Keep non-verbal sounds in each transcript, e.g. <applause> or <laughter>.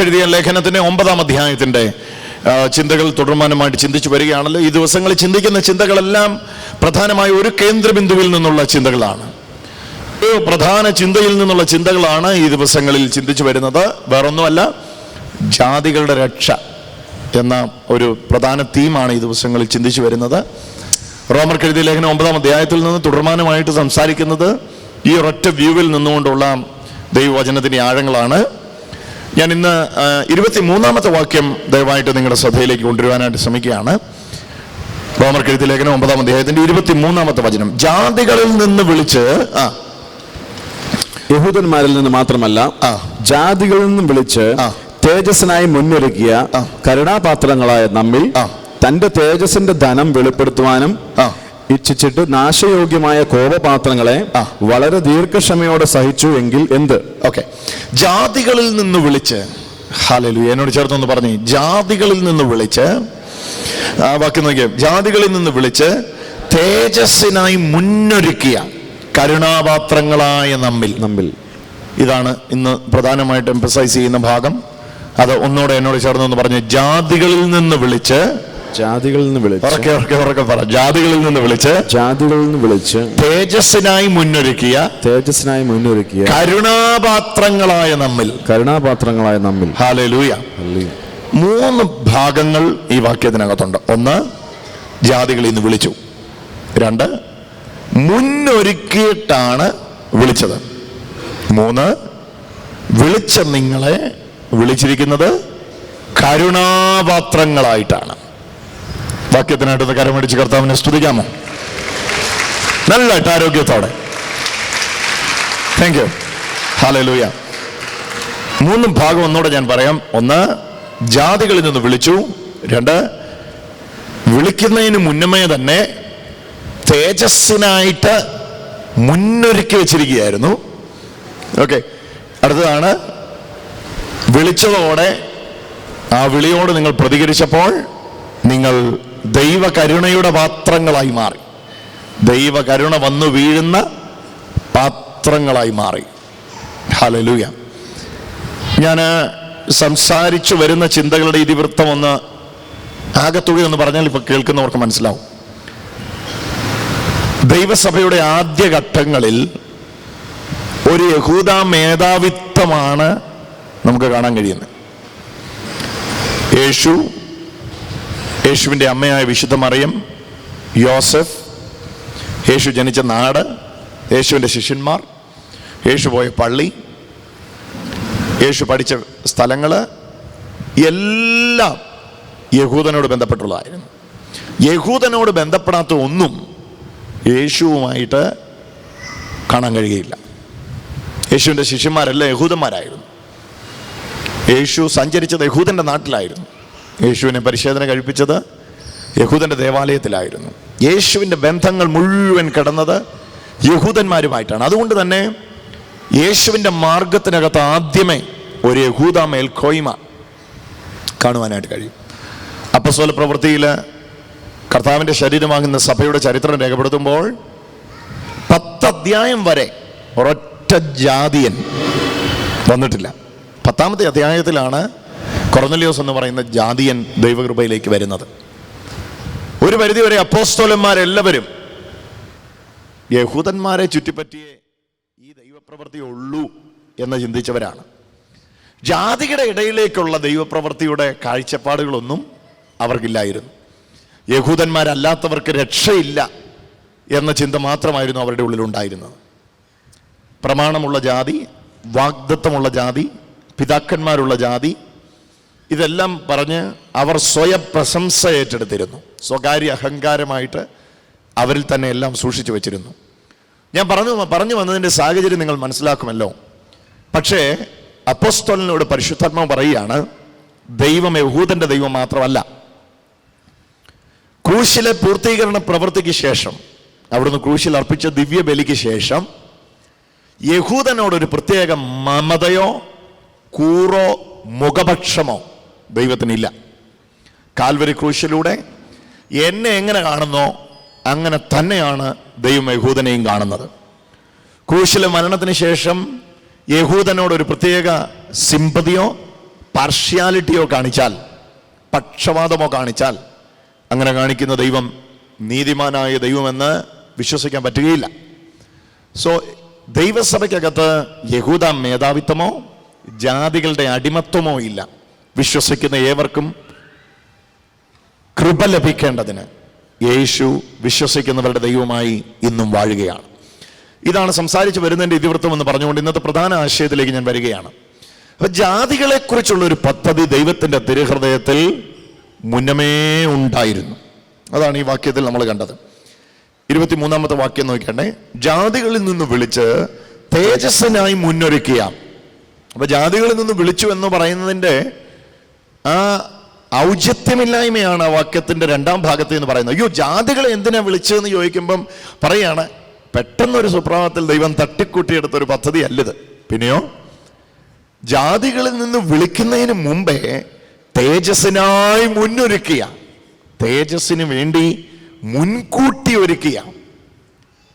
റോമർക്കെഴുതിയ ലേഖനത്തിന്റെ ഒമ്പതാം അധ്യായത്തിന്റെ ചിന്തകൾ തുടർമാനമായിട്ട് ചിന്തിച്ചു വരികയാണല്ലോ. ഈ ദിവസങ്ങളിൽ ചിന്തിക്കുന്ന ചിന്തകളെല്ലാം പ്രധാനമായ ഒരു കേന്ദ്രബിന്ദുവിൽ നിന്നുള്ള ചിന്തകളാണ്. ഒരു പ്രധാന ചിന്തയിൽ നിന്നുള്ള ചിന്തകളാണ് ഈ ദിവസങ്ങളിൽ ചിന്തിച്ചു വരുന്നത്. വേറൊന്നുമല്ല ജാതികളുടെ രക്ഷ എന്ന ഒരു പ്രധാന തീമാണ് ഈ ദിവസങ്ങളിൽ ചിന്തിച്ചു വരുന്നത്. റോമർ കെഴുതിയ ലേഖനം ഒമ്പതാം അധ്യായത്തിൽ നിന്ന് തുടർമാനമായിട്ട് സംസാരിക്കുന്നത് ഈ ഒരൊറ്റ വ്യൂവിൽ നിന്നുകൊണ്ടുള്ള ദൈവവചനത്തിന്റെ ആഴങ്ങളാണ്. ഞാൻ ഇന്ന് ഇരുപത്തി മൂന്നാമത്തെ വാക്യം ദയവായിട്ട് നിങ്ങളുടെ ശ്രദ്ധയിലേക്ക് കൊണ്ടുവരുവാനായിട്ട് ശ്രമിക്കുകയാണ് റോമർ കെഴുത്തി ലേഖനം ഒമ്പതാം അദ്ദേഹത്തിന്റെ ഇരുപത്തി മൂന്നാമത്തെ വചനം ജാതികളിൽ നിന്ന് വിളിച്ച് ആ യഹൂദന്മാരിൽ നിന്ന് മാത്രമല്ല ആ. ജാതികളിൽ നിന്നും വിളിച്ച്. തേജസ്സിനായി മുന്നൊരുക്കിയ കരുണാപാത്രങ്ങളായ നമ്മിൽ തന്റെ തേജസ്സിന്റെ ധനം വെളിപ്പെടുത്തുവാനും ആ. ഇച്ഛിച്ചിട്ട് നാശയോഗ്യമായ കോപപാത്രങ്ങളെ വളരെ ദീർഘക്ഷമയോടെ സഹിച്ചു എങ്കിൽ എന്ത്? ഓക്കെ ജാതികളിൽ നിന്ന് വിളിച്ച് ഹാലലു എന്നോട് ചേർത്തൊന്ന് പറഞ്ഞു. ജാതികളിൽ നിന്ന് വിളിച്ച് ആ വാക്ക് നോക്കിയ. ജാതികളിൽ നിന്ന് വിളിച്ച് തേജസ്സിനായി മുന്നൊരുക്കിയ കരുണാപാത്രങ്ങളായ നമ്മിൽ. നമ്മിൽ. ഇതാണ് ഇന്ന് പ്രധാനമായിട്ട് എംപസൈസ് ചെയ്യുന്ന ഭാഗം. അത് ഒന്നുകൂടെ എന്നോട് ചേർന്നൊന്ന് പറഞ്ഞു. ജാതികളിൽ നിന്ന് വിളിച്ച് ജാതികളിൽ നിന്ന് വിളിച്ച് ജാതികളിൽ നിന്ന് വിളിച്ച് ജാതികളിൽ നിന്ന് വിളിച്ച് തേജസ്സിനായി മുന്നൊരുക്കിയ തേജസ്സിനായി മുന്നൊരുക്കിയ കരുണാപാത്രങ്ങളായ നമ്മിൽ. കരുണാപാത്രങ്ങളായ നമ്മിൽ. ഹാലലൂയ. മൂന്ന് ഭാഗങ്ങൾ ഈ വാക്യത്തിനകത്തുണ്ട്. ഒന്ന് ജാതികളിൽ നിന്ന് വിളിച്ചു. രണ്ട് മുന്നൊരുക്കിയിട്ടാണ് വിളിച്ചത്. മൂന്ന് വിളിച്ച നിങ്ങളെ വിളിച്ചിരിക്കുന്നത് കരുണാപാത്രങ്ങളായിട്ടാണ്. വാക്യത്തിനായിട്ട് കരമടിച്ച് കർത്താവിനെ സ്തുതിക്കാമോ? നല്ലതായിട്ട് ആരോഗ്യത്തോടെ. താങ്ക് യു ഹാലലൂയ മൂന്ന് ഭാഗം ഒന്നുകൂടെ ഞാൻ പറയാം. ഒന്ന് ജാതികളിൽ നിന്ന് വിളിച്ചു. രണ്ട് വിളിക്കുന്നതിന് മുന്നമേ തന്നെ തേജസ്സിനായിട്ട് മുന്നൊരുക്കി വെച്ചിരിക്കുകയായിരുന്നു. ഓക്കെ അടുത്തതാണ് വിളിച്ചതോടെ ആ വിളിയോട് നിങ്ങൾ പ്രതികരിച്ചപ്പോൾ നിങ്ങൾ ദൈവകരുണയുടെ പാത്രങ്ങളായി മാറി. ദൈവകരുണ വന്നു വീഴുന്ന പാത്രങ്ങളായി മാറി. ഹലലൂയ ഞാൻ സംസാരിച്ചു വരുന്ന ചിന്തകളുടെ ഇതിവൃത്തം ഒന്ന് ആകത്തുക എന്ന് പറഞ്ഞാൽ ഇപ്പൊ കേൾക്കുന്നവർക്ക് മനസ്സിലാവും. ദൈവസഭയുടെ ആദ്യ ഘട്ടങ്ങളിൽ ഒരു യഹൂദ മേധാവിത്വമാണ് നമുക്ക് കാണാൻ കഴിയുന്നത്. യേശു യേശുവിന്റെ അമ്മയായ വിശുദ്ധ മറിയം യോസഫ് യേശു ജനിച്ച നാട് യേശുവിന്റെ ശിഷ്യന്മാർ യേശു പോയ പള്ളി യേശു പഠിച്ച സ്ഥലങ്ങൾ എല്ലാം യഹൂദനോട് ബന്ധപ്പെട്ടുള്ളതായിരുന്നു. യഹൂദനോട് ബന്ധപ്പെടാത്ത ഒന്നും യേശുവുമായിട്ട് കാണാൻ കഴിയുകയില്ല. യേശുവിന്റെ ശിഷ്യന്മാരെല്ലാം യഹൂദന്മാരായിരുന്നു. യേശു സഞ്ചരിച്ചത് യഹൂദന്റെ നാട്ടിലായിരുന്നു. യേശുവിനെ പരിശോധന കഴിപ്പിച്ചത് യഹൂദന്റെ ദേവാലയത്തിലായിരുന്നു. യേശുവിന്റെ ബന്ധങ്ങൾ മുഴുവൻ കിടന്നത് യഹൂദന്മാരുമായിട്ടാണ്. അതുകൊണ്ട് തന്നെ യേശുവിന്റെ മാർഗത്തിനകത്ത് ആദ്യമേ ഒരു യഹൂദ മേൽക്കോയ്മ കാണുവാനായിട്ട് കഴിയും. അപ്പസ്വല പ്രവൃത്തിയിൽ കർത്താവിന്റെ ശരീരമാകുന്ന സഭയുടെ ചരിത്രം രേഖപ്പെടുത്തുമ്പോൾ പത്ത് അധ്യായം വരെ ഒരൊറ്റ ജാതിയൻ വന്നിട്ടില്ല. പത്താമത്തെ അധ്യായത്തിലാണ് കൊറന്നലിയോസ് എന്ന് പറയുന്ന ജാതിയൻ ദൈവകൃപയിലേക്ക് വരുന്നത്. ഒരു പരിധിവരെ അപ്പോസ്തോലന്മാരെല്ലാവരും യഹൂദന്മാരെ ചുറ്റിപ്പറ്റിയേ ഈ ദൈവപ്രവൃത്തി ഉള്ളൂ എന്ന് ചിന്തിച്ചവരാണ്. ജാതിയുടെ ഇടയിലേക്കുള്ള ദൈവപ്രവൃത്തിയുടെ കാഴ്ചപ്പാടുകളൊന്നും അവർക്കില്ലായിരുന്നു. യഹൂദന്മാരല്ലാത്തവർക്ക് രക്ഷയില്ല എന്ന ചിന്ത മാത്രമായിരുന്നു അവരുടെ ഉള്ളിലുണ്ടായിരുന്നത്. പ്രമാണമുള്ള ജാതി വാഗ്ദത്വമുള്ള ജാതി പിതാക്കന്മാരുള്ള ജാതി ഇതെല്ലാം പറഞ്ഞ് അവർ സ്വയം പ്രശംസ ഏറ്റെടുത്തിരുന്നു സ്വകാര്യ അഹങ്കാരമായിട്ട് അവരിൽ തന്നെ എല്ലാം സൂക്ഷിച്ചു വെച്ചിരുന്നു. ഞാൻ പറഞ്ഞു പറഞ്ഞു വന്നതിന്റെ സാഹചര്യം നിങ്ങൾ മനസ്സിലാക്കുമല്ലോ. പക്ഷേ അപ്പോസ്തോലിനോട് പരിശുദ്ധാത്മാവ് പറയുകയാണ് ദൈവം യഹൂദന്റെ ദൈവം മാത്രമല്ല. ക്രൂശിലെ പൂർത്തീകരണ പ്രവൃത്തിക്ക് ശേഷം അവിടുന്ന് ക്രൂശിൽ അർപ്പിച്ച ദിവ്യബലിക്ക് ശേഷം യഹൂദനോടൊരു പ്രത്യേക മമതയോ കൂറോ മുഖപക്ഷമോ ദൈവത്തിനില്ല. കാൽവരി ക്രൂശിലൂടെ എന്നെ എങ്ങനെ കാണുന്നോ അങ്ങനെ തന്നെയാണ് ദൈവം യഹൂദനെയും കാണുന്നത്. ക്രൂശിലെ മരണത്തിന് ശേഷം യഹൂദനോട് ഒരു പ്രത്യേക സിമ്പതിയോ പാർഷ്യാലിറ്റിയോ കാണിച്ചാൽ പക്ഷപാതമോ കാണിച്ചാൽ അങ്ങനെ കാണിക്കുന്ന ദൈവം നീതിമാനായ ദൈവമെന്ന് വിശ്വസിക്കാൻ പറ്റുകയില്ല. സോ ദൈവസഭയ്ക്കകത്ത് യഹൂദ മേധാവിത്വമോ ജാതികളുടെ അടിമത്വമോ ഇല്ല. വിശ്വസിക്കുന്ന ഏവർക്കും കൃപ ലഭിക്കേണ്ടതിന് യേശു വിശ്വസിക്കുന്നവരുടെ ദൈവമായി ഇന്നും വാഴുകയാണ്. ഇതാണ് സംസാരിച്ച് വരുന്നതിന്റെ ഇതിവൃത്തം എന്ന് പറഞ്ഞുകൊണ്ട് ഇന്നത്തെ പ്രധാന ആശയത്തിലേക്ക് ഞാൻ വരികയാണ്. അപ്പൊ ജാതികളെക്കുറിച്ചുള്ള ഒരു പദ്ധതി ദൈവത്തിന്റെ തിരുഹൃദയത്തിൽ മുന്നമേ ഉണ്ടായിരുന്നു. അതാണ് ഈ വാക്യത്തിൽ നമ്മൾ കണ്ടത്. ഇരുപത്തിമൂന്നാമത്തെ വാക്യം നോക്കണ്ടേ ജാതികളിൽ നിന്ന് വിളിച്ച് തേജസ്സിനായി മുന്നൊരുക്കിയ. അപ്പൊ ജാതികളിൽ നിന്ന് വിളിച്ചു എന്ന് പറയുന്നതിന്റെ ആ ഔചിത്യമില്ലായ്മയാണ് ആ വാക്യത്തിന്റെ രണ്ടാം ഭാഗത്ത് എന്ന് പറയുന്നത്. അയ്യോ ജാതികളെ എന്തിനാ വിളിച്ചതെന്ന് ചോദിക്കുമ്പം പറയാണ് പെട്ടെന്നൊരു സുപ്രഭാതത്തിൽ ദൈവം തട്ടിക്കൂട്ടിയെടുത്ത ഒരു പദ്ധതി അല്ലത് പിന്നെയോ ജാതികളിൽ നിന്ന് വിളിക്കുന്നതിന് മുമ്പേ തേജസ്സിനായി മുന്നൊരുക്കിയ തേജസ്സിന് വേണ്ടി മുൻകൂട്ടി ഒരുക്കിയ.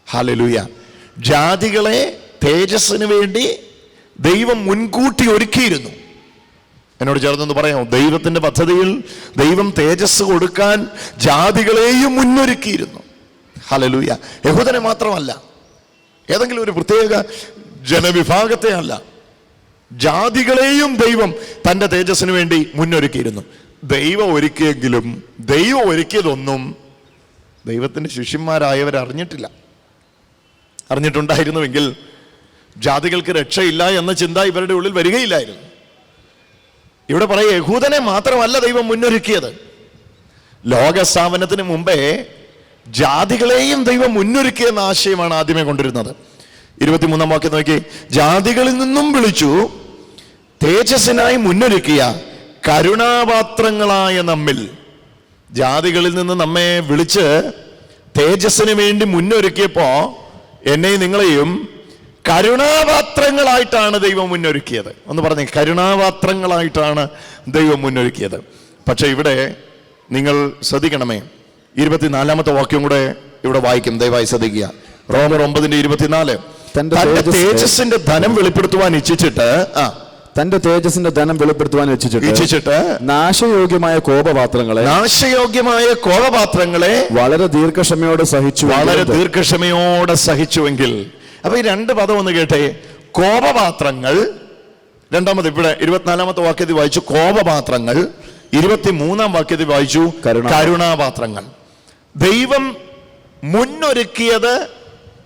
ഹലലുയ ജാതികളെ തേജസ്സിന് വേണ്ടി ദൈവം മുൻകൂട്ടി ഒരുക്കിയിരുന്നു. എന്നോട് ചേർന്നൊന്ന് പറയാമോ? ദൈവത്തിന്റെ പദ്ധതിയിൽ ദൈവം തേജസ് കൊടുക്കാൻ ജാതികളെയും മുന്നൊരുക്കിയിരുന്നു. ഹലലൂയ യഹൂദനെ മാത്രമല്ല ഏതെങ്കിലും ഒരു പ്രത്യേക ജനവിഭാഗത്തെ അല്ല ജാതികളെയും ദൈവം തന്റെ തേജസ്സിന് വേണ്ടി മുന്നൊരുക്കിയിരുന്നു. ദൈവം ഒരുക്കിയെങ്കിലും ദൈവം ഒരുക്കിയതൊന്നും ദൈവത്തിന്റെ ശിഷ്യന്മാരായവർ അറിഞ്ഞിട്ടില്ല. അറിഞ്ഞിട്ടുണ്ടായിരുന്നുവെങ്കിൽ ജാതികൾക്ക് രക്ഷയില്ല എന്ന ചിന്ത ഇവരുടെ ഉള്ളിൽ വരികയില്ലായിരുന്നു. ഇവിടെ പറയ യഹൂദനെ മാത്രമല്ല ദൈവം മുന്നൊരുക്കിയത്. ലോകസ്ഥാപനത്തിന് മുമ്പേ ജാതികളെയും ദൈവം മുന്നൊരുക്കിയെന്ന ആശയമാണ് ആദ്യമേ കൊണ്ടിരുന്നത് ഇരുപത്തിമൂന്നാം വാക്യം നോക്കി ജാതികളിൽ നിന്നും വിളിച്ചു തേജസ്സിനായി മുന്നൊരുക്കിയ കരുണാപാത്രങ്ങളായ നമ്മിൽ. ജാതികളിൽ നിന്ന് നമ്മെ വിളിച്ച് തേജസ്സിന് വേണ്ടി മുന്നൊരുക്കിയപ്പോ എന്നെയും നിങ്ങളെയും കരുണാപാത്രങ്ങളായിട്ടാണ് ദൈവം മുന്നൊരുക്കിയത്. ഒന്ന് പറഞ്ഞേ കരുണാപാത്രങ്ങളായിട്ടാണ് ദൈവം മുന്നൊരുക്കിയത്. പക്ഷെ ഇവിടെ നിങ്ങൾ ശ്രദ്ധിക്കണമേ ഇരുപത്തിനാലാമത്തെ വാക്യം കൂടെ ഇവിടെ വായിക്കും ദയവായി ശ്രദ്ധിക്കുക. റോമർ ഒമ്പതിന്റെ ഇരുപത്തിനാല് തന്റെ തേജസ്സിന്റെ ധനം വെളിപ്പെടുത്തുവാൻ ഇച്ഛിച്ചിട്ട് ആ തന്റെ തേജസ്സിന്റെ ധനം വെളിപ്പെടുത്തുവാൻ വെച്ചിട്ട് ഇച്ഛിച്ചിട്ട് നാശയോഗ്യമായ കോപപാത്രങ്ങളെ നാശയോഗ്യമായ കോപപാത്രങ്ങളെ വളരെ ദീർഘക്ഷമയോടെ സഹിച്ചു വളരെ ദീർഘക്ഷമയോടെ സഹിച്ചുവെങ്കിൽ അപ്പൊ ഈ രണ്ട് പദം ഒന്ന് കേട്ടെ. കോപപാത്രങ്ങൾ രണ്ടാമത് ഇവിടെ ഇരുപത്തിനാലാമത്തെ വാക്യത്തിൽ വായിച്ചു. കോപപാത്രങ്ങൾ ഇരുപത്തിമൂന്നാം വാക്യത്തിൽ വായിച്ചു. കരുണാ- കരുണാപാത്രങ്ങൾ. ദൈവം മുന്നൊരുക്കിയത്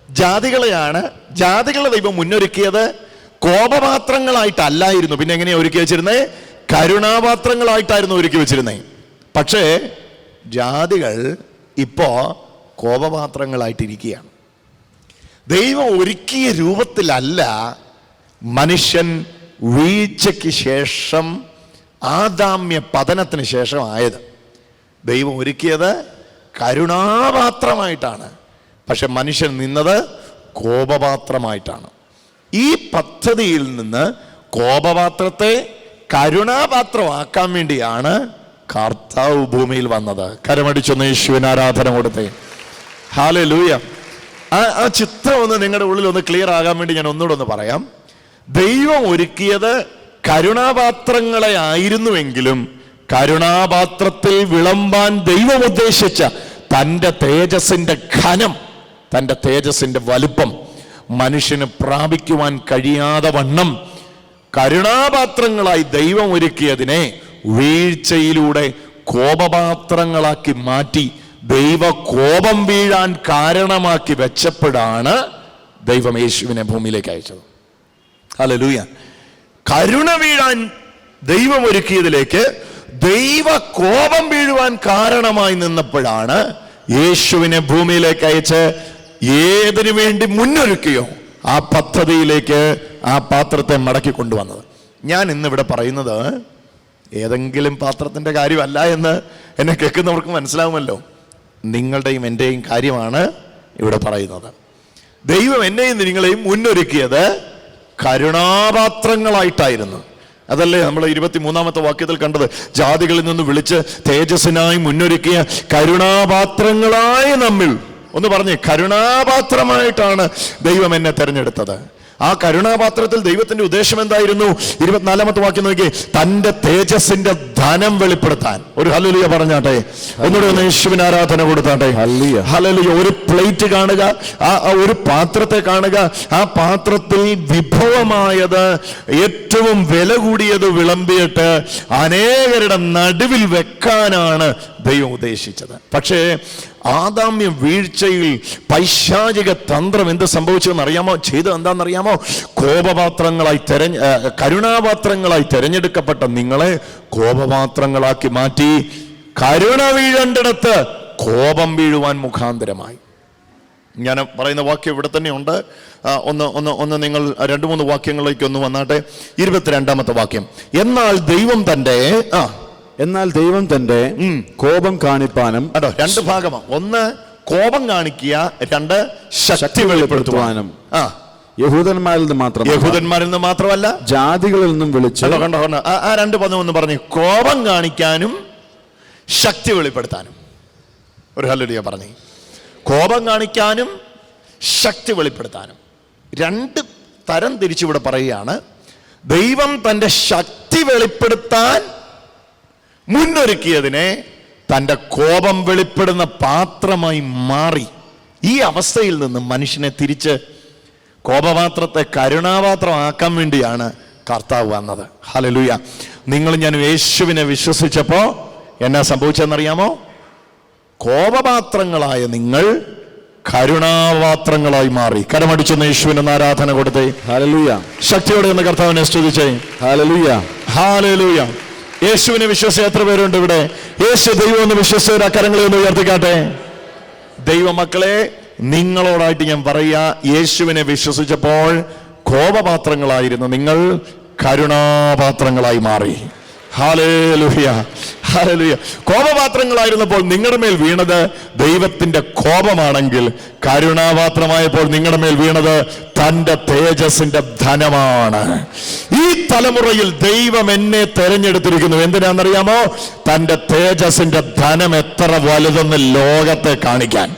ജാതികളെയാണ്. ജാതികളെ ദൈവം മുന്നൊരുക്കിയത് കോപപാത്രങ്ങളായിട്ടല്ലായിരുന്നു. പിന്നെ എങ്ങനെയാ ഒരുക്കി വെച്ചിരുന്നത് കരുണാപാത്രങ്ങളായിട്ടായിരുന്നു ഒരുക്കി വെച്ചിരുന്നത് പക്ഷേ ജാതികൾ ഇപ്പോ കോപപാത്രങ്ങളായിട്ടിരിക്കുകയാണ്. ദൈവം ഒരുക്കിയ രൂപത്തിലല്ല മനുഷ്യൻ വീഴ്ചയ്ക്ക് ശേഷം ആദാമ്യ പതനത്തിന് ശേഷം ആയത്. ദൈവം ഒരുക്കിയത് കരുണാപാത്രമായിട്ടാണ്. പക്ഷെ മനുഷ്യൻ നിന്നത് കോപപാത്രമായിട്ടാണ്. ഈ പദ്ധതിയിൽ നിന്ന് കോപപാത്രത്തെ കരുണാപാത്രമാക്കാൻ വേണ്ടിയാണ് കർത്താവ് ഭൂമിയിൽ വന്നത്. കരമടിച്ചൊന്ന് യേശുവിന് ആരാധന കൊടുത്തേ. ഹാലേ ലൂയ ആ ആ ചിത്രം ഒന്ന് നിങ്ങളുടെ ഉള്ളിൽ ഒന്ന് ക്ലിയർ ആകാൻ വേണ്ടി ഞാൻ ഒന്നുകൂടെ ഒന്ന് പറയാം. ദൈവം ഒരുക്കിയത് കരുണാപാത്രങ്ങളെ ആയിരുന്നുവെങ്കിലും കരുണാപാത്രത്തിൽ വിളമ്പാൻ ദൈവം ഉദ്ദേശിച്ച തന്റെ തേജസ്സിന്റെ ഘനം തന്റെ തേജസ്സിന്റെ വലുപ്പം മനുഷ്യന് പ്രാപിക്കുവാൻ കഴിയാതെ വണ്ണം കരുണാപാത്രങ്ങളായി ദൈവം ഒരുക്കിയതിനെ വീഴ്ചയിലൂടെ കോപപാത്രങ്ങളാക്കി മാറ്റി ദൈവ കോപം വീഴാൻ കാരണമാക്കി വെച്ചപ്പോഴാണ് ദൈവം യേശുവിനെ ഭൂമിയിലേക്ക് അയച്ചത്. അല്ല ലൂയ കരുണ വീഴാൻ ദൈവം ഒരുക്കിയതിലേക്ക് ദൈവ കോപം വീഴുവാൻ കാരണമായി നിന്നപ്പോഴാണ് യേശുവിനെ ഭൂമിയിലേക്ക് അയച്ച് ഏതിനു വേണ്ടി മുന്നൊരുക്കിയോ ആ പദ്ധതിയിലേക്ക് ആ പാത്രത്തെ മടക്കി കൊണ്ടുവന്നത്. ഞാൻ ഇന്നിവിടെ പറയുന്നത് ഏതെങ്കിലും പാത്രത്തിന്റെ കാര്യമല്ല എന്ന് എന്നെ കേൾക്കുന്നവർക്ക് മനസ്സിലാവുമല്ലോ. നിങ്ങളുടെയും എന്റെയും കാര്യമാണ് ഇവിടെ പറയുന്നത്. ദൈവം എന്നെയും നിങ്ങളെയും മുന്നൊരുക്കിയത് കരുണാപാത്രങ്ങളായിട്ടായിരുന്നു. അതല്ലേ നമ്മൾ ഇരുപത്തി മൂന്നാമത്തെ വാക്യത്തിൽ കണ്ടത്? ജാതികളിൽ നിന്ന് വിളിച്ച് തേജസ്സിനായി മുന്നൊരുക്കിയ കരുണാപാത്രങ്ങളായി നമ്മിൽ. ഒന്ന് പറഞ്ഞേ കരുണാപാത്രമായിട്ടാണ് ദൈവം എന്നെ തെരഞ്ഞെടുത്തത്. ആ കരുണാപാത്രത്തിൽ ദൈവത്തിന്റെ ഉദ്ദേശം എന്തായിരുന്നു? ഇരുപത്തിനാലാമത്തെ വാക്യം നോക്കി. തന്റെ തേജസിന്റെ ധനം വെളിപ്പെടുത്താൻ. ഒരു ഹലലിയ പറഞ്ഞാട്ടെ. ഒന്നുകൂടെ ഒന്ന് യേശുവിന് ആരാധന കൊടുത്താട്ടെ. ഹല്ലേലൂയ. ഒരു പ്ലേറ്റ് കാണുക. ആ ആ ഒരു പാത്രത്തെ കാണുക. ആ പാത്രത്തിൽ വിഭവമായത് ഏറ്റവും വില കൂടിയത് വിളമ്പിയിട്ട് അനേകരുടെ നടുവിൽ വെക്കാനാണ് ദൈവം ഉദ്ദേശിച്ചത്. പക്ഷേ ആദാമ്യ വീഴ്ചയിൽ പൈശാചിക തന്ത്രം എന്ത് സംഭവിച്ചതെന്ന് അറിയാമോ? ചെയ്തത് എന്താണെന്നറിയാമോ? കോപപാത്രങ്ങളായി തെരഞ്ഞ കരുണാപാത്രങ്ങളായി തെരഞ്ഞെടുക്കപ്പെട്ട നിങ്ങളെ കോപപാത്രങ്ങളാക്കി മാറ്റി കരുണ വീഴേണ്ടിടത്ത് കോപം വീഴുവാൻ മുഖാന്തരമായി. ഞാൻ പറയുന്ന വാക്യം ഇവിടെ തന്നെയുണ്ട്. ഒന്ന് ഒന്ന് ഒന്ന് നിങ്ങൾ രണ്ട് മൂന്ന് വാക്യങ്ങളിലേക്ക് ഒന്ന് വന്നാട്ടെ. ഇരുപത്തിരണ്ടാമത്തെ വാക്യം. എന്നാൽ ദൈവം തന്റെ ആ എന്നാൽ ദൈവം തന്റെ കോപം കാണിപ്പാനും കേട്ടോ രണ്ട് ഭാഗമാണ് ഒന്ന് കോപം കാണിക്കുക രണ്ട് ശക്തി വെളിപ്പെടുത്തുവാനും. ആ. യഹൂദന്മാരിൽ നിന്ന് മാത്രം യഹൂദന്മാരിൽ നിന്ന് മാത്രമല്ല. ജാതികളിൽ നിന്നും വിളിച്ചു കണ്ടോ കണ്ടോ ആ രണ്ട് പദം ഒന്ന് പറഞ്ഞു. കോപം കാണിക്കാനും ശക്തി വെളിപ്പെടുത്താനും. ഒരു ഹല്ലുടിയ പറഞ്ഞു. കോപം കാണിക്കാനും ശക്തി വെളിപ്പെടുത്താനും. രണ്ട് തരം തിരിച്ചിവിടെ പറയുകയാണ്. ദൈവം തന്റെ ശക്തി വെളിപ്പെടുത്താൻ മുന്നൊരുക്കിയതിനെ തന്റെ കോപം വെളിപ്പെടുന്ന പാത്രമായി മാറി. ഈ അവസ്ഥയിൽ നിന്ന് മനുഷ്യനെ തിരിച്ച് കോപപാത്രത്തെ കരുണാപാത്രമാക്കാൻ വേണ്ടിയാണ് കർത്താവ് വന്നത്. ഹലലുയ നിങ്ങൾ ഞാൻ യേശുവിനെ വിശ്വസിച്ചപ്പോൾ എന്നാ സംഭവിച്ചെന്നറിയാമോ? കോപപാത്രങ്ങളായ നിങ്ങൾ കരുണാപാത്രങ്ങളായി മാറി. കരമടിച്ചെന്ന് യേശുവിന് ആരാധന കൊടുത്തേ. ഹാലലൂയ ശക്തിയോടെ എന്ന് കർത്താവിനെ സ്തുതിച്ചേ. ഹാലലൂയ ഹാലലൂയ യേശുവിനെ വിശ്വസിച്ച എത്ര പേരുണ്ട് ഇവിടെ? യേശു ദൈവം എന്ന് വിശ്വസിച്ച കരങ്ങളെ ഒന്ന് ഉയർത്തിക്കാട്ടെ. ദൈവമക്കളെ നിങ്ങളോടായിട്ട് ഞാൻ പറയുക യേശുവിനെ വിശ്വസിച്ചപ്പോൾ കോപപാത്രങ്ങളായിരുന്നു. നിങ്ങൾ കരുണാപാത്രങ്ങളായി മാറി. കോപപാത്രങ്ങളായിരുന്നപ്പോൾ നിങ്ങളുടെ മേൽ വീണത് ദൈവത്തിന്റെ കോപമാണെങ്കിൽ കരുണാപാത്രമായപ്പോൾ നിങ്ങളുടെ മേൽ വീണത് തന്റെ തേജസിന്റെ ധനമാണ്. ഈ തലമുറയിൽ ദൈവം എന്നെ തെരഞ്ഞെടുത്തിരിക്കുന്നു. എന്തിനാണെന്നറിയാമോ? തന്റെ തേജസിന്റെ ധനം എത്ര വലുതെന്ന് ലോകത്തെ കാണിക്കാൻ.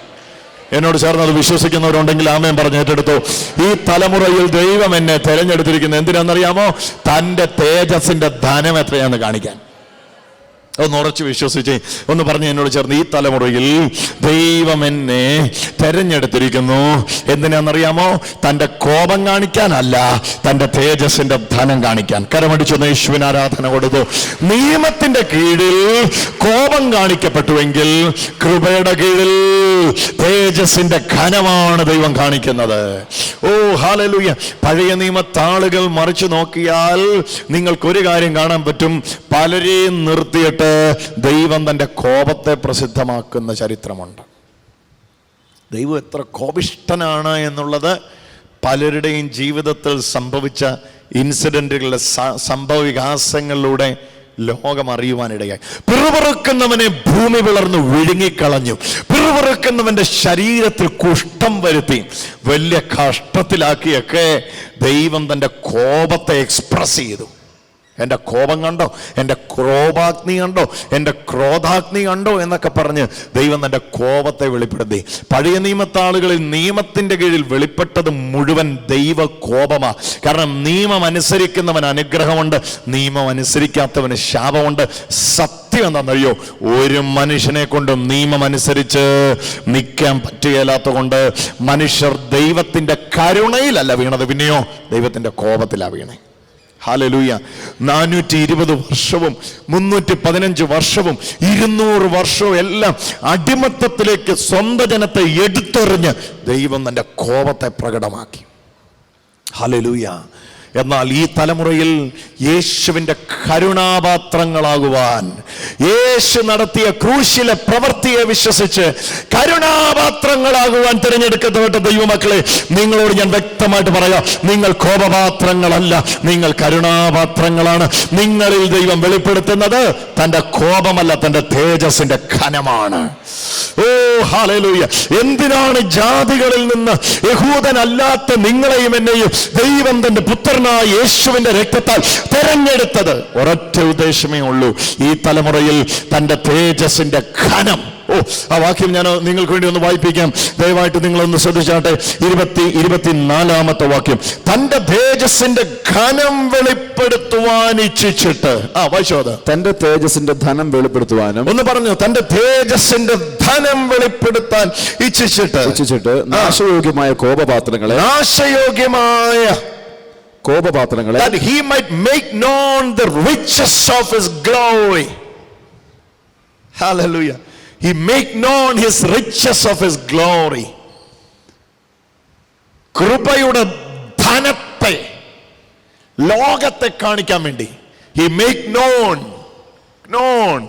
എന്നോട് ചേർന്ന് അത് വിശ്വസിക്കുന്നവരുണ്ടെങ്കിൽ ആമയം പറഞ്ഞ് ഏറ്റെടുത്തു. ഈ തലമുറയിൽ ദൈവം എന്നെ തെരഞ്ഞെടുത്തിരിക്കുന്നത് എന്തിനാണെന്നറിയാമോ? തന്റെ തേജസിന്റെ ധനം എത്രയാണെന്ന് കാണിക്കാൻ. ഒന്ന് ഉറച്ചു വിശ്വസിച്ച് ഒന്ന് പറഞ്ഞ് എന്നോട് ചേർന്ന് ഈ തലമുറയിൽ ദൈവം എന്നെ തെരഞ്ഞെടുത്തിരിക്കുന്നു. എന്തിനാണെന്നറിയാമോ? തന്റെ കോപം കാണിക്കാനല്ല തന്റെ തേജസ്സിന്റെ ധനം കാണിക്കാൻ. കരമടിച്ചൊന്ന് യേശുവിന് ആരാധന കൊടുത്തു. നിയമത്തിന്റെ കീഴിൽ കോപം കാണിക്കപ്പെട്ടുവെങ്കിൽ കൃപയുടെ കീഴിൽ തേജസ്സിന്റെ ഘനമാണ് ദൈവം കാണിക്കുന്നത്. ഓ ഹാലലൂയ പഴയ നിയമത്താളുകൾ മറിച്ചു നോക്കിയാൽ നിങ്ങൾക്കൊരു കാര്യം കാണാൻ പറ്റും. പലരെയും നിർത്തിയിട്ട് ദൈവം തന്റെ കോപത്തെ പ്രസിദ്ധമാക്കുന്ന ചരിത്രമുണ്ട്. ദൈവം എത്ര കോപിഷ്ടനാണ് എന്നുള്ളത് പലരുടെയും ജീവിതത്തിൽ സംഭവിച്ച ഇൻസിഡന്റുകളുടെ സംഭവ വികാസങ്ങളിലൂടെ ലോകം അറിയുവാനിടയായി പിറുപിറുക്കുന്നവനെ ഭൂമി പിളർന്ന് വിഴുങ്ങിക്കളഞ്ഞു. പിറുപിറുക്കുന്നവന്റെ ശരീരത്തിൽ കുഷ്ഠം വരുത്തി. വലിയ കഷ്ടത്തിലാക്കിയൊക്കെ ദൈവം തന്റെ കോപത്തെ എക്സ്പ്രസ് ചെയ്തു. എന്റെ കോപം കണ്ടോ? എന്റെ ക്രോപാഗ്നി കണ്ടോ? എന്റെ ക്രോധാഗ്നി കണ്ടോ? എന്നൊക്കെ പറഞ്ഞ് ദൈവം തന്റെ കോപത്തെ വെളിപ്പെടുത്തി. പഴയ നിയമത്താളുകളിൽ നിയമത്തിന്റെ കീഴിൽ വെളിപ്പെട്ടത് മുഴുവൻ ദൈവ കോപമാ കാരണം നിയമം അനുസരിക്കുന്നവൻ അനുഗ്രഹമുണ്ട് നിയമം അനുസരിക്കാത്തവന് ശാപമുണ്ട്. സത്യം എന്താണെന്നറിയോ? ഒരു മനുഷ്യനെ കൊണ്ടും നിയമം അനുസരിച്ച് നിൽക്കാൻ പറ്റുകയില്ലാത്ത കൊണ്ട് മനുഷ്യർ ദൈവത്തിന്റെ കരുണയിലല്ല വീണത്. പിന്നെയോ ദൈവത്തിന്റെ കോപത്തിലാണ് വീണേ. ഹാലലൂയ. നാനൂറ്റി ഇരുപത് വർഷവും മുന്നൂറ്റി പതിനഞ്ച് വർഷവും ഇരുന്നൂറ് വർഷവും എല്ലാം അടിമത്തത്തിലേക്ക് സ്വന്തം ജനത്തെ എടുത്തെറിഞ്ഞ് ദൈവം തന്റെ കോപത്തെ പ്രകടമാക്കി. ഹാലലൂയ. എന്നാൽ ഈ തലമുറയിൽ യേശുവിന്റെ കരുണാപാത്രങ്ങളാകുവാൻ യേശു നടത്തിയ ക്രൂശിലെ പ്രവൃത്തിയെ വിശ്വസിച്ച് കരുണാപാത്രങ്ങളാകുവാൻ തിരഞ്ഞെടുക്കപ്പെട്ട ദൈവമക്കളെ നിങ്ങളോട് ഞാൻ വ്യക്തമായിട്ട് പറയാം നിങ്ങൾ കോപപാത്രങ്ങളല്ല നിങ്ങൾ കരുണാപാത്രങ്ങളാണ്. നിങ്ങളിൽ ദൈവം വെളിപ്പെടുത്തുന്നത് തന്റെ കോപമല്ല തന്റെ തേജസിന്റെ ഘനമാണ്. ഓ ഹാലലൂയ എന്തിനാണ് ജാതികളിൽ നിന്ന് യഹൂദനല്ലാത്ത നിങ്ങളെയും എന്നെയും ദൈവം തന്റെ പുത്രൻ പുത്രനായ യേശുവിന്റെ രക്തത്താൽ തെരഞ്ഞെടുത്തത്. ഒരൊറ്റ ഉദ്ദേശമേ ഉള്ളൂ. ഈ തലമുറയിൽ തന്റെ തേജസിന്റെ ഘനം. ഓ ആ വാക്യം ഞാൻ നിങ്ങൾക്ക് വേണ്ടി ഒന്ന് വായിപ്പിക്കാം. ദയവായിട്ട് നിങ്ങളൊന്ന് ശ്രദ്ധിച്ചാട്ടെ. ഇരുപത്തി ഇരുപത്തിനാലാമത്തെ വാക്യം. തന്റെ തേജസിന്റെ ഘനം വെളിപ്പെടുത്തുവാൻ ഇച്ഛിച്ചിട്ട്. ആ വായിച്ചോ അത്. തന്റെ തേജസിന്റെ ധനം വെളിപ്പെടുത്തുവാനും ഒന്ന് പറഞ്ഞു. തന്റെ തേജസിന്റെ ധനം വെളിപ്പെടുത്താൻ ഇച്ഛിച്ചിട്ട്. ഇച്ഛിച്ചിട്ട് നാശയോഗ്യമായ കോപപാത്രങ്ങളെ നാശയോഗ്യമായ കോപപാത്രങ്ങളെ that he might make known the riches of his glory. Hallelujah. He make known his riches of his glory. കൃപയുടെ ധനത്തെ ലോകത്തെ കാണിക്കാൻ വേണ്ടി he make known known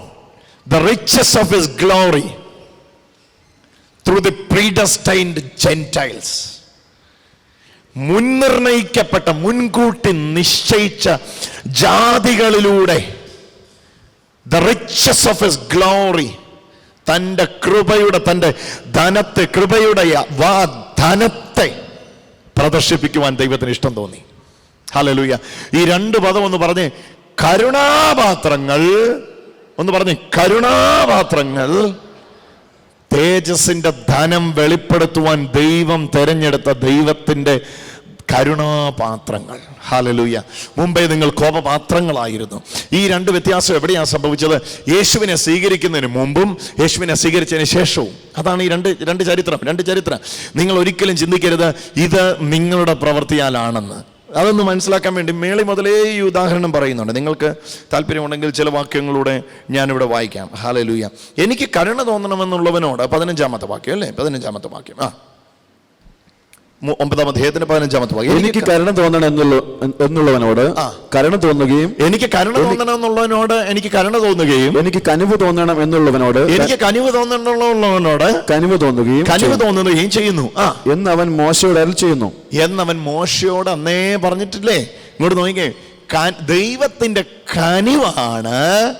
the riches of his glory through the predestined Gentiles മുൻനിർണയിക്കപ്പെട്ട മുൻകൂട്ടി നിശ്ചയിച്ച ജാതികളിലൂടെ the riches of his glory തന്റെ കൃപയുടെ തന്റെ ധനത്തെ കൃപയുടെ വാ ധനത്തെ പ്രദർശിപ്പിക്കുവാൻ ദൈവത്തിന് ഇഷ്ടം തോന്നി. ഹലലൂയ ഈ രണ്ട് പദം ഒന്ന് പറഞ്ഞ് കരുണാപാത്രങ്ങൾ ഒന്ന് പറഞ്ഞ് കരുണാപാത്രങ്ങൾ തേജസിന്റെ ധനം വെളിപ്പെടുത്തുവാൻ ദൈവം തെരഞ്ഞെടുത്ത ദൈവത്തിന്റെ കരുണാപാത്രങ്ങൾ. ഹാലലൂയ മുമ്പേ നിങ്ങൾ കോപപാത്രങ്ങളായിരുന്നു. ഈ രണ്ട് വ്യത്യാസം എവിടെയാണ് സംഭവിച്ചത്? യേശുവിനെ സ്വീകരിക്കുന്നതിന് മുമ്പും യേശുവിനെ സ്വീകരിച്ചതിന് ശേഷവും. അതാണ് ഈ രണ്ട് രണ്ട് ചരിത്രം രണ്ട് ചരിത്രം. നിങ്ങൾ ഒരിക്കലും ചിന്തിക്കരുത് ഇത് നിങ്ങളുടെ പ്രവൃത്തിയാലാണെന്ന്. അതൊന്ന് മനസ്സിലാക്കാൻ വേണ്ടി മേളി മുതലേ ഈ ഉദാഹരണം പറയുന്നുണ്ട്. നിങ്ങൾക്ക് താല്പര്യമുണ്ടെങ്കിൽ ചില വാക്യങ്ങളൂടെ ഞാനിവിടെ വായിക്കാം. ഹാലലൂയ എനിക്ക് കരുണ തോന്നണമെന്നുള്ളവനോട് പതിനഞ്ചാമത്തെ വാക്യം അല്ലേ? പതിനഞ്ചാമത്തെ വാക്യം. ആ. ഒമ്പതാം അധ്യായത്തിന് പതിനഞ്ചാമത്തെ ഭാഗം എനിക്ക് കരുണ തോന്നണം എന്നുള്ള എന്നുള്ളവനോട്. കരുണ തോന്നുകയും എനിക്ക് കരുണ തോന്നണം എന്നുള്ളവനോട് എനിക്ക് കരുണ തോന്നുകയും എനിക്ക് കനിവ് തോന്നണം എന്നുള്ളവനോട് എനിക്ക് കനിവ് തോന്നണമെന്നുള്ളവനോട് കനിവ് തോന്നുകയും കനിവ്. തോന്നുകയും ചെയ്യുന്നു. ആ. എന്ന് അവൻ മോശയോട് അരൽ ചെയ്യുന്നു. എന്നവൻ മോശയോട് അന്നേ പറഞ്ഞിട്ടില്ലേ? ഇങ്ങോട്ട് നോക്കിക്കേ. ദൈവത്തിന്റെ കനിവാണ്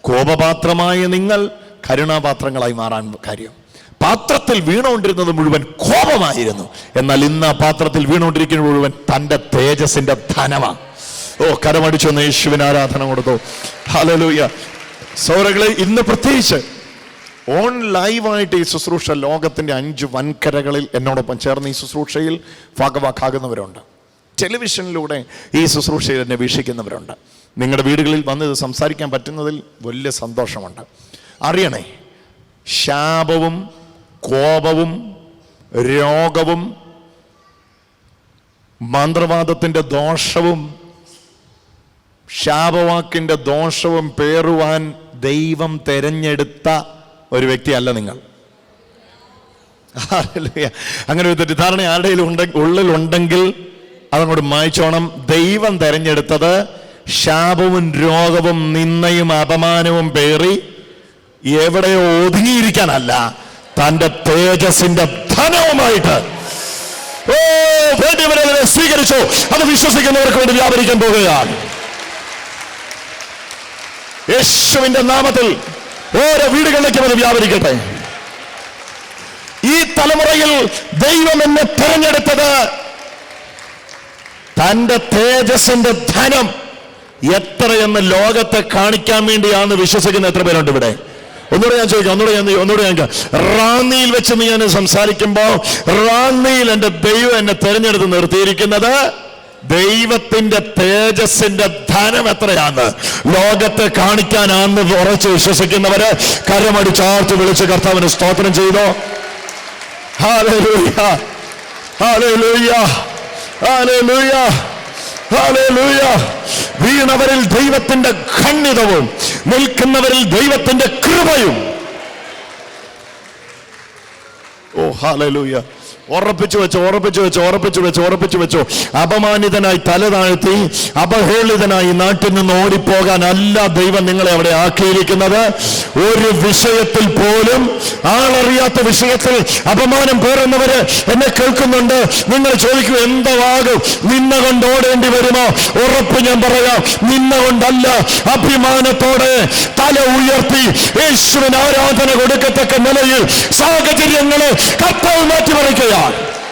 കോപപാത്രമായ നിങ്ങൾ കരുണാപാത്രങ്ങളായി മാറാൻ കാര്യം. പാത്രത്തിൽ വീണുകൊണ്ടിരുന്നത് മുഴുവൻ കോപമായിരുന്നു. എന്നാൽ ഇന്ന് ആ പാത്രത്തിൽ വീണുകൊണ്ടിരിക്കുന്നത് മുഴുവൻ തന്റെ തേജസിന്റെ ധനമാണ്. ഓ കരമടിച്ചു വന്ന് യേശുവിന് ആരാധന കൊടുത്തു. ഹലലൂയ സൗരകളെ ഇന്ന് പ്രത്യേകിച്ച് ഓൺ ലൈവായിട്ട് ഈ ശുശ്രൂഷ ലോകത്തിന്റെ അഞ്ച് വൻകരകളിൽ എന്നോടൊപ്പം ചേർന്ന് ഈ ശുശ്രൂഷയിൽ ഭാഗവാക്കാകുന്നവരുണ്ട്. ടെലിവിഷനിലൂടെ ഈ ശുശ്രൂഷയിൽ എന്നെ വീക്ഷിക്കുന്നവരുണ്ട്. നിങ്ങളുടെ വീടുകളിൽ വന്ന് ഇത് സംസാരിക്കാൻ പറ്റുന്നതിൽ വലിയ സന്തോഷമുണ്ട്. അറിയണേ ശാപവും കോപവും രോഗവും മന്ത്രവാദത്തിന്റെ ദോഷവും ശാപവാക്കിന്റെ ദോഷവും പേറുവാൻ ദൈവം തെരഞ്ഞെടുത്ത ഒരു വ്യക്തിയല്ല നിങ്ങൾ. അങ്ങനെ ഒരു തെറ്റിദ്ധാരണ ഉണ്ടെ ഉള്ളിലുണ്ടെങ്കിൽ അതങ്ങോട്ട് മായ്ച്ചോണം. ദൈവം തെരഞ്ഞെടുത്തത് ശാപവും രോഗവും നിന്നയും അപമാനവും പേറി എവിടെയോ ഒതുങ്ങിയിരിക്കാനല്ല. തന്റെ തേജസിന്റെ ധനവുമായിട്ട്. ഓ വേണ്ടിയവരെ സ്വീകരിച്ചു. അത് വിശ്വസിക്കുന്നവർക്ക് വേണ്ടി വ്യാപരിക്കാൻ പോവുകയാണ് യേശുവിന്റെ നാമത്തിൽ ഓരോ വീടുകളിലേക്കും അത് വ്യാപരിക്കട്ടെ. ഈ തലമുറയിൽ ദൈവം എന്നെ തിരഞ്ഞെടുത്തത് തന്റെ തേജസിന്റെ ധനം എത്രയെന്ന് ലോകത്തെ കാണിക്കാൻ വേണ്ടിയാണ് വിശ്വസിക്കുന്ന എത്ര പേരുണ്ട് ഇവിടെ? ഒന്നുകൂടെ ഞാൻ ചോദിക്കാം ഒന്നുകൂടെ ഞാൻ ഒന്നുകൂടെ ഞാൻ. റാന്നിയിൽ വെച്ച് ഞാൻ സംസാരിക്കുമ്പോൾ റാന്നിയിൽ എന്റെ ദൈവം എന്നെ തെരഞ്ഞെടുത്ത് നിർത്തിയിരിക്കുന്നത് ദൈവത്തിന്റെ തേജസ്സിന്റെ ധനം എത്രയാണ് ലോകത്തെ കാണിക്കാനാന്ന് ഉറച്ച് വിശ്വസിക്കുന്നവര് കരമടിച്ചാർത്ത് വിളിച്ച് കർത്താവിന് സ്തോത്രം ചെയ്തോ ലൂയ്യ ഹാലേ Hallelujah. വീണവരിൽ ദൈവത്തിന്റെ ഖണ്ഡിതവും നിൽക്കുന്നവരിൽ ദൈവത്തിന്റെ കൃപയും. ഓ ഹാലലൂയ. ഉറപ്പിച്ചു വെച്ചോ ഉറപ്പിച്ചു വെച്ചോ ഉറപ്പിച്ചു വെച്ചോ ഉറപ്പിച്ചു വെച്ചോ. അപമാനിതനായി തല താഴ്ത്തി അപഹേളിതനായി നാട്ടിൽ നിന്ന് ഓടിപ്പോകാൻ അല്ല ദൈവം നിങ്ങളെ അവിടെ ആക്കിയിരിക്കുന്നത്. ഒരു വിഷയത്തിൽ പോലും ആളറിയാത്ത വിഷയത്തിൽ അപമാനം പേറുന്നവര് എന്നെ കേൾക്കുന്നുണ്ട്. നിങ്ങൾ ചോദിക്കൂ എന്താവാകും? നിന്ന കൊണ്ട് ഓടേണ്ടി വരുമോ? ഉറപ്പ് ഞാൻ പറയാം നിന്ന കൊണ്ടല്ല. അഭിമാനത്തോടെ തല ഉയർത്തി യേശുവിന് ആരാധന കൊടുക്കത്തക്ക നിലയിൽ സാഹചര്യങ്ങളെ കർത്താവ് മാറ്റിമറിക്കുകയാണ്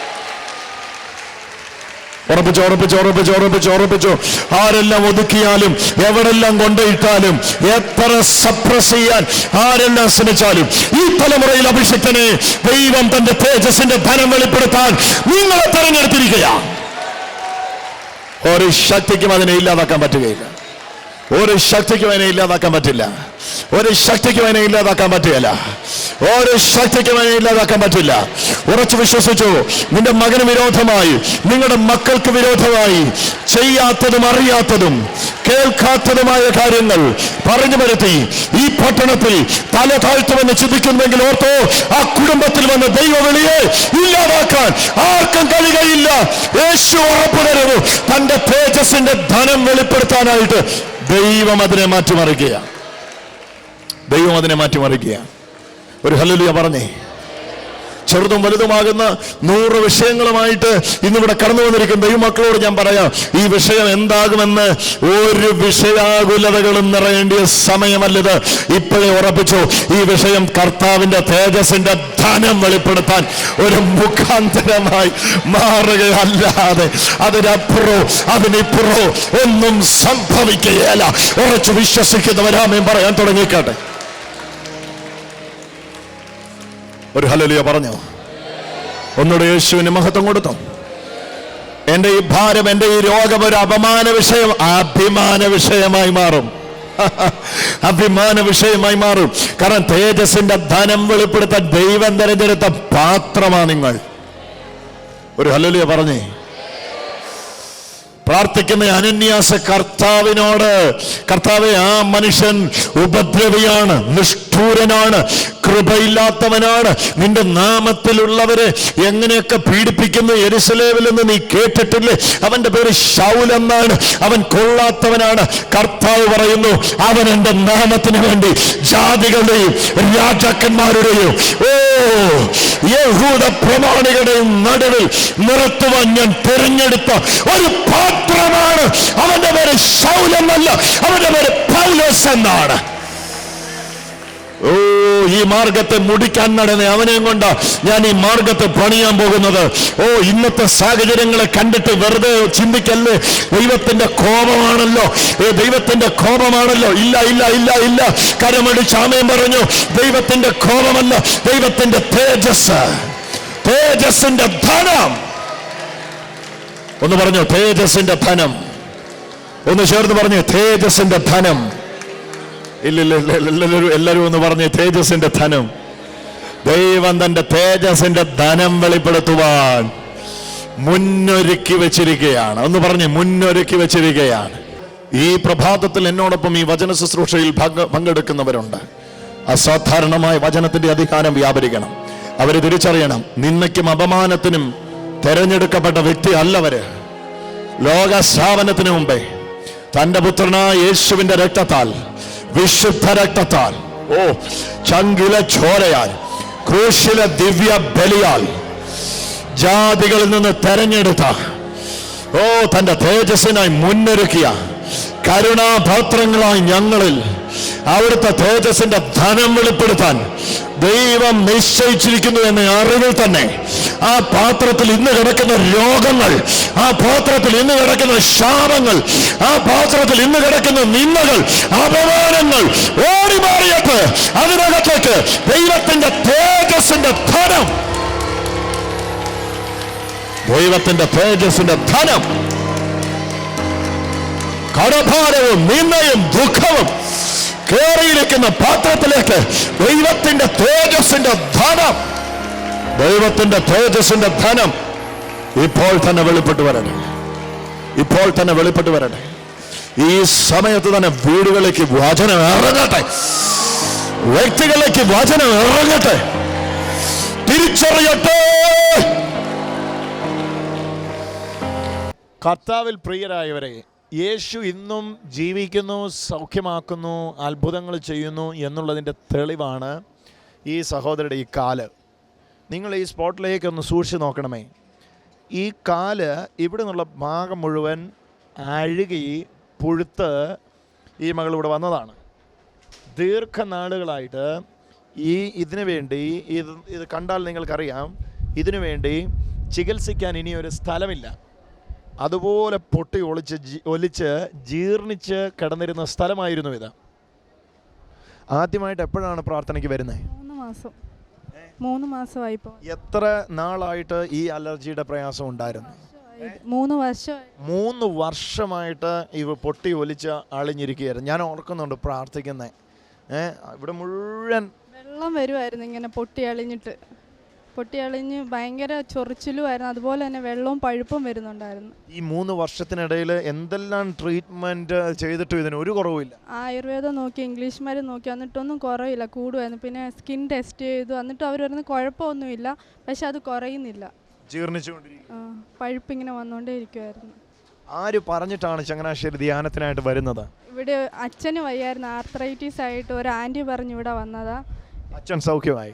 ഉറപ്പിച്ചു ഉറപ്പിച്ചു ഉറപ്പിച്ചു ഉറപ്പിച്ചു ഉറപ്പിച്ചു. ആരെല്ലാം ഒതുക്കിയാലും എവിടെല്ലാം കൊണ്ടുപോയിട്ടാലും എത്ര സപ്രസ് ചെയ്യാൻ ആരെല്ലാം ശ്രമിച്ചാലും ഈ തലമുറയിൽ അഭിഷിക്തനെ ദൈവം തന്റെ തേജസിന്റെ ധനം വെളിപ്പെടുത്താൻ നിങ്ങളെ തെരഞ്ഞെടുത്തിരിക്കുകയാണ് ഒരു ശക്തിക്കും അതിനെ ഇല്ലാതാക്കാൻ പറ്റുകയില്ല. ഒരു ശക്തിക്കും അതിനെ ഇല്ലാതാക്കാൻ പറ്റില്ല. ഒരു ശക്തിക്കും അതിനെ ഇല്ലാതാക്കാൻ പറ്റുകയില്ല ഒരു ശക്തിക്കും അതിനെ ഇല്ലാതാക്കാൻ പറ്റില്ല. ഉറച്ചു വിശ്വസിച്ചു. നിന്റെ മകന് വിരോധമായി. നിങ്ങളുടെ മക്കൾക്ക് വിരോധമായി. ചെയ്യാത്തതും അറിയാത്തതും കേൾക്കാത്തതുമായ കാര്യങ്ങൾ പറഞ്ഞു വരുത്തി. ഈ പട്ടണത്തിൽ തല താഴ്ത്തുമെന്ന് ചിന്തിക്കുന്നെങ്കിൽ ഓർത്തോ ആ കുടുംബത്തിൽ വന്ന ദൈവവിളിയെ ഇല്ലാതാക്കാൻ ആർക്കും കഴിയുകയില്ല. യേശു ഉറപ്പു തന്റെ തേജസിന്റെ ധനം വെളിപ്പെടുത്താനായിട്ട് ദൈവം അതിനെ മാറ്റിമറിക്കുക ദൈവം അതിനെ മാറ്റിമറിക്കുകയാണ് ഒരു ഹലുലിയ പറഞ്ഞേ. ചെറുതും വലുതുമാകുന്ന നൂറ് വിഷയങ്ങളുമായിട്ട് ഇന്നിവിടെ കടന്നു വന്നിരിക്കും ദൈവമക്കളോട് ഞാൻ പറയാം ഈ വിഷയം എന്താകുമെന്ന് ഒരു വിഷയാകുലതകളും നിറയേണ്ടിയ സമയമല്ലത്. ഇപ്പോഴേ ഉറപ്പിച്ചു ഈ വിഷയം കർത്താവിന്റെ തേജസിന്റെ ധനം വെളിപ്പെടുത്താൻ ഒരു മുഖാന്തരമായി മാറുകയല്ലാതെ അതിനപ്പുറോ അതിനിപ്പുറോ ഒന്നും സംഭവിക്കുകയല്ല. ഉറച്ചു വിശ്വസിക്കുന്നവരാമേ പറയാൻ തുടങ്ങിക്കാട്ടെ ഒരു ഹലലിയ പറഞ്ഞു. ഒന്നുകൂടെ യേശുവിന് മഹത്വം കൊടുത്തു. എന്റെ ഈ ഭാരം എന്റെ ഈ രോഗം ഒരു അപമാന വിഷയം അഭിമാന വിഷയമായി മാറും. <laughs> അഭിമാന വിഷയമായി മാറും. കാരണം തേജസിന്റെ ധനം വെളിപ്പെടുത്താൻ ദൈവം തെരഞ്ഞെടുത്ത പാത്രമാണ് നിങ്ങൾ. ഒരു ഹലലിയ പറഞ്ഞേ പ്രാർത്ഥിക്കുന്ന അനന്യാസ കർത്താവിനോട് കർത്താവെ ആ മനുഷ്യൻ ഉപദ്രവിയാണ് നിഷ്ഠൂരനാണ്. കൃപയില്ലാത്തവനാണ്. നിന്റെ നാമത്തിലുള്ളവരെ എങ്ങനെയൊക്കെ പീഡിപ്പിക്കുന്നു? എരുസലേമിൽ എന്ന് നീ കേട്ടിട്ടില്ലേ? അവന്റെ പേര് ഷൗൽ എന്നാണ്. അവൻ കൊള്ളാത്തവനാണ്. കർത്താവ് പറയുന്നു അവൻ എന്റെ നാമത്തിന് വേണ്ടി ജാതികളുടെയും രാജാക്കന്മാരുടെയും ഓ യഹൂദ പ്രമാണികളുടെയും നടുവിൽ നിർത്തുവാൻ ഞാൻ തിരഞ്ഞെടുത്ത ഒരു പാത്രമാണ്. അവന്റെ പേര് ശൗലെന്നല്ല അവന്റെ പേര് പൗലോസ് എന്നാണ്. ഓ ഈ മാർഗത്തെ മുടിക്കാൻ നടനെ. അവനെയും കൊണ്ട് ഞാൻ ഈ മാർഗത്തെ പണിയാൻ പോകുന്നത്. ഓ ഇന്നത്തെ സാഹചര്യങ്ങളെ കണ്ടിട്ട് വെറുതെ ചിന്തിക്കല്ലേ? ദൈവത്തിന്റെ കോപമാണല്ലോ. ദൈവത്തിന്റെ കോപമാണല്ലോ. ഇല്ല ഇല്ല ഇല്ല ഇല്ല. കരമടിച്ച് ആമയും പറഞ്ഞു. ദൈവത്തിന്റെ കോപമല്ല ദൈവത്തിന്റെ തേജസ്. തേജസിന്റെ ധനം. ഒന്ന് പറഞ്ഞു തേജസിന്റെ ധനം. ഒന്ന് ചേർന്ന് പറഞ്ഞു തേജസിന്റെ ധനം. ഇല്ല ഇല്ല ഇല്ല ഇല്ല, എല്ലാവരും ഒന്ന് പറഞ്ഞ് തേജസിന്റെ ധനം. ദൈവം തന്റെ തേജസിന്റെ ധനം വെളിപ്പെടുത്തുവാൻ മുന്നൊരുക്കി വെച്ചിരിക്കുകയാണ്. ഒന്ന് പറഞ്ഞ് മുന്നൊരുക്കി വെച്ചിരിക്കുകയാണ്. ഈ പ്രഭാതത്തിൽ എന്നോടൊപ്പം ഈ വചന ശുശ്രൂഷയിൽ പങ്ക് പങ്കെടുക്കുന്നവരുണ്ട്. അസാധാരണമായ വചനത്തിന്റെ അധികാരം വ്യാപരിക്കണം. അവർ തിരിച്ചറിയണം. നിന്നയ്ക്കും അപമാനത്തിനും തെരഞ്ഞെടുക്കപ്പെട്ട വ്യക്തി അല്ലവര്. ലോക സ്ഥാപനത്തിന് മുമ്പേ തന്റെ പുത്രനായ യേശുവിന്റെ രക്തത്താൽ വിശുദ്ധ രക്തത്താൽ ഓ ചങ്കിലെ ചോരയാൽ ക്രൂശിലെ ദിവ്യ ബലിയാൽ ജാതികളിൽ നിന്ന് തെരഞ്ഞെടുത്ത ഓ തന്റെ തേജസ്സിനായി മുന്നൊരുക്കിയ കരുണാപാത്രങ്ങളായി ഞങ്ങളിൽ അവിടുത്തെ തേജസിന്റെ ധനം വെളിപ്പെടുത്താൻ ദൈവം നിശ്ചയിച്ചിരിക്കുന്നു എന്ന അറിവിൽ തന്നെ ആ പാത്രത്തിൽ ഇന്ന് കിടക്കുന്ന രോഗങ്ങൾ ആ പാത്രത്തിൽ ഇന്ന് കിടക്കുന്ന ശാപങ്ങൾ ആ പാത്രത്തിൽ ഇന്ന് കിടക്കുന്ന നിന്ദകൾ അപമാനങ്ങൾ ഓടി മാറിയിട്ട് അതിനകത്തേക്ക് ദൈവത്തിന്റെ തേജസിന്റെ ധനം. ദൈവത്തിന്റെ തേജസിന്റെ ധനം. കടഭാരവും നിന്നയും ദുഃഖവും കേറിയിരിക്കുന്ന പാത്രത്തിലേക്ക് ദൈവത്തിന്റെ തേജസ്സിന്റെ ധനം ദൈവത്തിന്റെ തേജസ്സിന്റെ ധനം ഇപ്പോൾ തന്നെ വെളിപ്പെട്ട് വരട്ടെ. ഇപ്പോൾ തന്നെ വെളിപ്പെട്ട് വരട്ടെ. ഈ സമയത്ത് തന്നെ വീടുകളിലേക്ക് വചനം ഇറങ്ങട്ടെ. വ്യക്തികളിലേക്ക് വചനം ഇറങ്ങട്ടെ. തിരിച്ചറിയട്ടെ. കർത്താവിൽ പ്രിയരായവരെ യേശു ഇന്നും ജീവിക്കുന്നു സൗഖ്യമാക്കുന്നു അത്ഭുതങ്ങൾ ചെയ്യുന്നു എന്നുള്ളതിന്റെ തെളിവാണ് ഈ സഹോദരയുടെ ഈ കാൽ. നിങ്ങൾ ഈ സ്പോട്ടിലേക്ക് ഒന്ന് സൂക്ഷിച്ച് നോക്കണമേ. ഈ കാൽ ഇവിടെ നിന്നുള്ള ഭാഗം മുഴുവൻ അഴുകി പുഴുത്ത് ഈ മകൾ ഇവിടെ വന്നതാണ്. ദീർഘനാളുകളായിട്ട് ഈ ഇതിനു വേണ്ടി ഇത് ഇത് കണ്ടാൽ നിങ്ങൾക്കറിയാം ഇതിനു വേണ്ടി ചികിത്സിക്കാൻ ഇനിയൊരു സ്ഥലമില്ല. അതുപോലെ പൊട്ടി ഒളിച്ച് ഒലിച്ച് ജീർണിച്ച് കിടന്നിരുന്ന സ്ഥലമായിരുന്നു ഇത്. ആദ്യമായിട്ട് എപ്പോഴാണ് പ്രാർത്ഥനയ്ക്ക് വരുന്നത് മൂന്ന് മാസം. മൂന്ന് മാസമായി എത്ര നാളായിട്ട് ഈ അലർജിയുടെ പ്രയാസം ഉണ്ടായിരുന്നു? മൂന്ന് വർഷം മൂന്ന് വർഷമായിട്ട് ഇവ പൊട്ടി ഒലിച്ച് അളിഞ്ഞിരിക്കുകയായിരുന്നു. ഞാൻ ഓർക്കുന്നുണ്ട് പ്രാർത്ഥിക്കുന്നത് ഏഹ് ഇവിടെ മുഴുവൻ വെള്ളം വരുമായിരുന്നു ഇങ്ങനെ പൊട്ടി അളിഞ്ഞിട്ട്. പൊട്ടി അളിഞ്ഞ് ഭയങ്കര ചൊറിച്ചിലുമായിരുന്നു. അതുപോലെ തന്നെ വെള്ളവും പഴുപ്പും വരുന്നുണ്ടായിരുന്നു. ഈ മൂന്ന് വർഷത്തിനിടയിൽ എന്തെല്ലാം ട്രീറ്റ്മെന്റ് ചെയ്തിട്ടും ഇതിന് ഒരു കുറവുമില്ല. ആയുർവേദം നോക്കി ഇംഗ്ലീഷ് മരുന്ന് നോക്കി എന്നിട്ടൊന്നും കുറവില്ല. കൂടുമായിരുന്നു. പിന്നെ സ്കിൻ ടെസ്റ്റ് ചെയ്തു. എന്നിട്ട് അവർ പറയുന്നത് കുഴപ്പമൊന്നുമില്ല. പക്ഷെ അത് കുറയുന്നില്ല. ജീർണിച്ചുകൊണ്ടിരിക്കും ആ, പഴുപ്പിങ്ങനെ വന്നുകൊണ്ടേ ഇരിക്കുമായിരുന്നു ആര് പറഞ്ഞിട്ടാണ് ചങ്ങനാശ്ശേരി ധ്യാനത്തിനായിട്ട് വരുന്നത്? ഇവിടെ അച്ഛന് വയ്യായിരുന്നു. ആർത്രൈറ്റീസ് ആയിട്ട് ഒരു ആന്റി പറഞ്ഞു ഇവിടെ വന്നതാ. അച്ഛൻ സൗഖ്യമായി.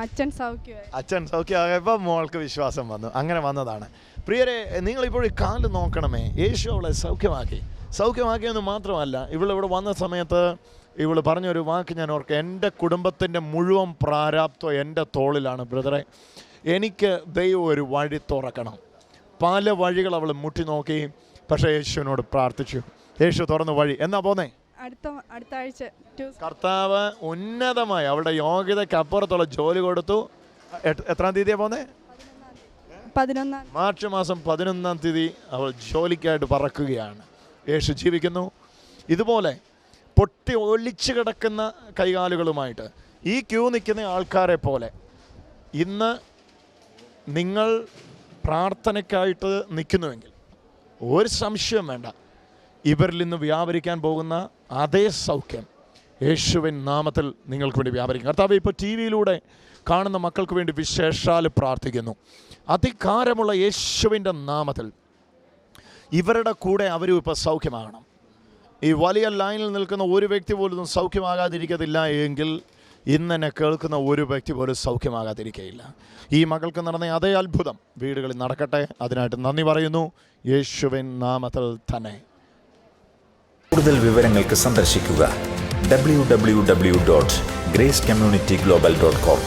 അച്ഛൻ സൗഖ്യമായി. അച്ഛൻ സൗഖ്യമായപ്പോൾ മോൾക്ക് വിശ്വാസം വന്നു. അങ്ങനെ വന്നതാണ്. പ്രിയരെ നിങ്ങളിപ്പോൾ ഈ കാൽ നോക്കണമേ. യേശു അവളെ സൗഖ്യമാക്കി. സൗഖ്യമാക്കിയെന്ന് മാത്രമല്ല ഇവളിവിടെ വന്ന സമയത്ത് ഇവൾ പറഞ്ഞൊരു വാക്ക് ഞാൻ ഓർക്കുക. എന്റെ കുടുംബത്തിന്റെ മുഴുവൻ പ്രാരാബ്ദം എന്റെ തോളിലാണ് ബ്രദറെ. എനിക്ക് ദൈവം ഒരു വഴി തുറക്കണം. പല വഴികൾ അവൾ മുട്ടി നോക്കി പക്ഷേ യേശുവിനോട് പ്രാർത്ഥിച്ചു. യേശു തുറന്നു വഴി. എന്നാ പോന്നേ? അടുത്ത അടുത്ത ആഴ്ച കർത്താവ് ഉന്നതമായി അവളുടെ യോഗ്യതയ്ക്ക് അപ്പുറത്തുള്ള ജോലി കൊടുത്തു. എത്രാം തീയതിയാണ് പോന്നേ? പതിനൊന്നാം മാർച്ച് മാസം പതിനൊന്നാം തീയതി അവൾ ജോലിക്കായിട്ട് പറക്കുകയാണ്. യേശു ജീവിക്കുന്നു. ഇതുപോലെ പൊട്ടി ഒലിച്ചു കിടക്കുന്ന കൈകാലുകളുമായിട്ട് ഈ ക്യൂ നിൽക്കുന്ന ആൾക്കാരെ പോലെ ഇന്ന് നിങ്ങൾ പ്രാർത്ഥനയ്ക്കായിട്ട് നിൽക്കുന്നുവെങ്കിൽ ഒരു സംശയം വേണ്ട. ഇവരിൽ നിന്ന് വ്യാപരിക്കാൻ പോകുന്ന അതേ സൗഖ്യം. യേശുവിൻ നാമത്തിൽ നിങ്ങൾക്ക് വേണ്ടി വ്യാപരിക്കും. കർത്താവ് ഇപ്പോൾ ടി വിയിലൂടെ കാണുന്ന മക്കൾക്ക് വേണ്ടി വിശേഷാൽ പ്രാർത്ഥിക്കുന്നു. അധികാരമുള്ള യേശുവിന്റെ നാമത്തിൽ ഇവരുടെ കൂടെ അവരും ഇപ്പോൾ സൗഖ്യമാകണം. ഈ വലിയ ലൈനിൽ നിൽക്കുന്ന ഒരു വ്യക്തി പോലും സൗഖ്യമാകാതിരിക്കത്തില്ല എങ്കിൽ ഇന്ന് കേൾക്കുന്ന ഒരു വ്യക്തി പോലും സൗഖ്യമാകാതിരിക്കുകയില്ല ഈ മകൾക്ക് നടന്ന അതേ അത്ഭുതം വീടുകളിൽ നടക്കട്ടെ. അതിനായിട്ട് നന്ദി പറയുന്നു. യേശുവിൻ നാമത്തിൽ തന്നെ. കൂടുതൽ വിവരങ്ങൾക്ക് സന്ദർശിക്കുക. W W W dot grace community global dot com